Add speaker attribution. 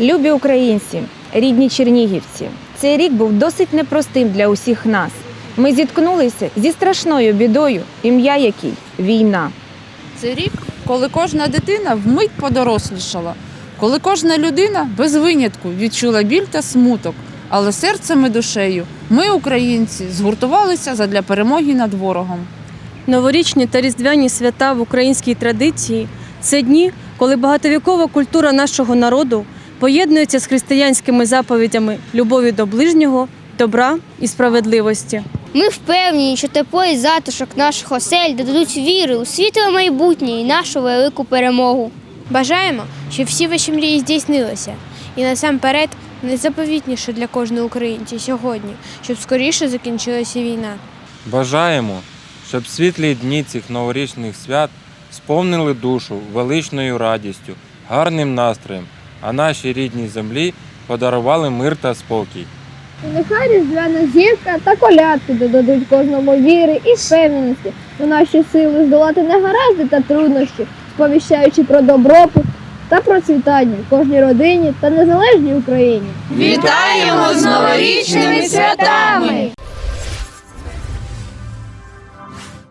Speaker 1: Любі українці, рідні чернігівці, цей рік був досить непростим для усіх нас. Ми зіткнулися зі страшною бідою, ім'я якій війна.
Speaker 2: Це рік, коли кожна дитина вмить подорослішала, коли кожна людина без винятку відчула біль та смуток, але серцем і душею ми, українці, згуртувалися задля перемоги над ворогом.
Speaker 3: Новорічні та різдвяні свята в українській традиції це дні, коли багатовікова культура нашого народу поєднується з християнськими заповідями любові до ближнього, добра і справедливості.
Speaker 4: Ми впевнені, що тепло і затишок наших осель додадуть віри у світле майбутнє і нашу велику перемогу.
Speaker 5: Бажаємо, щоб всі ваші мрії здійснилися. І насамперед найзаповітніше для кожного українця сьогодні, щоб скоріше закінчилася війна.
Speaker 6: Бажаємо, щоб світлі дні цих новорічних свят сповнили душу величною радістю, гарним настроєм, а нашій рідній землі подарували мир та спокій.
Speaker 7: І нехай різдвяна зірка та колядки додадуть кожному віри і впевненості у наші сили здолати негаразди та труднощі, сповіщаючи про добробут та процвітання в кожній родині та незалежній Україні.
Speaker 2: Вітаємо з новорічними святами!